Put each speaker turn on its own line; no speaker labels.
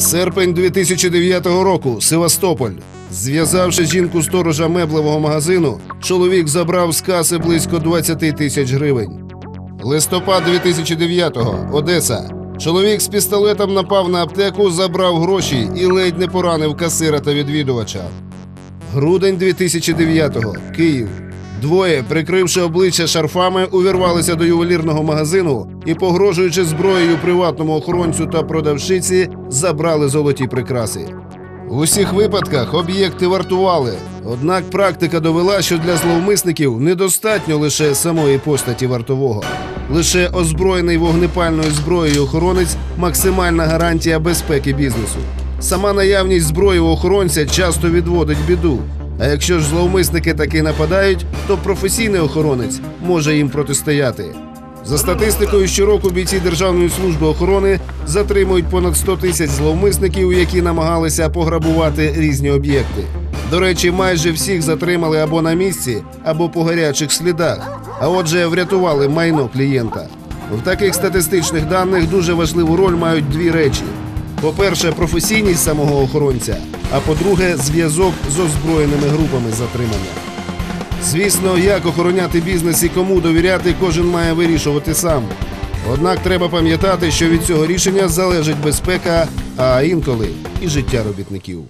Серпень 2009 року. Севастополь. Зв'язавши жінку сторожа меблевого магазину, чоловік забрав з каси близько 20 тисяч гривень. Листопад 2009-го. Одеса. Чоловік з пістолетом напав на аптеку, забрав гроші і ледь не поранив касира та відвідувача. Грудень 2009-го. Київ. Двоє, прикривши обличчя шарфами, увірвалися до ювелірного магазину і, погрожуючи зброєю приватному охоронцю та продавщиці, забрали золоті прикраси. В усіх випадках об'єкти вартували. Однак практика довела, що для зловмисників недостатньо лише самої постаті вартового. Лише озброєний вогнепальною зброєю охоронець максимальна гарантія безпеки бізнесу. Сама наявність зброї у охоронця часто відводить біду. А якщо ж зловмисники таки нападають, то професійний охоронець може їм протистояти. За статистикою, щороку бійці Державної служби охорони затримують понад 100 тисяч зловмисників, які намагалися пограбувати різні об'єкти. До речі, майже всіх затримали або на місці, або по гарячих слідах. А отже, врятували майно клієнта. В таких статистичних даних дуже важливу роль мають дві речі: по-перше, професійність самого охоронця, а по-друге, зв'язок з озброєними групами затримання. Звісно, як охороняти бізнес і кому довіряти, кожен має вирішувати сам. Однак треба пам'ятати, що від цього рішення залежить безпека, а інколи і життя робітників.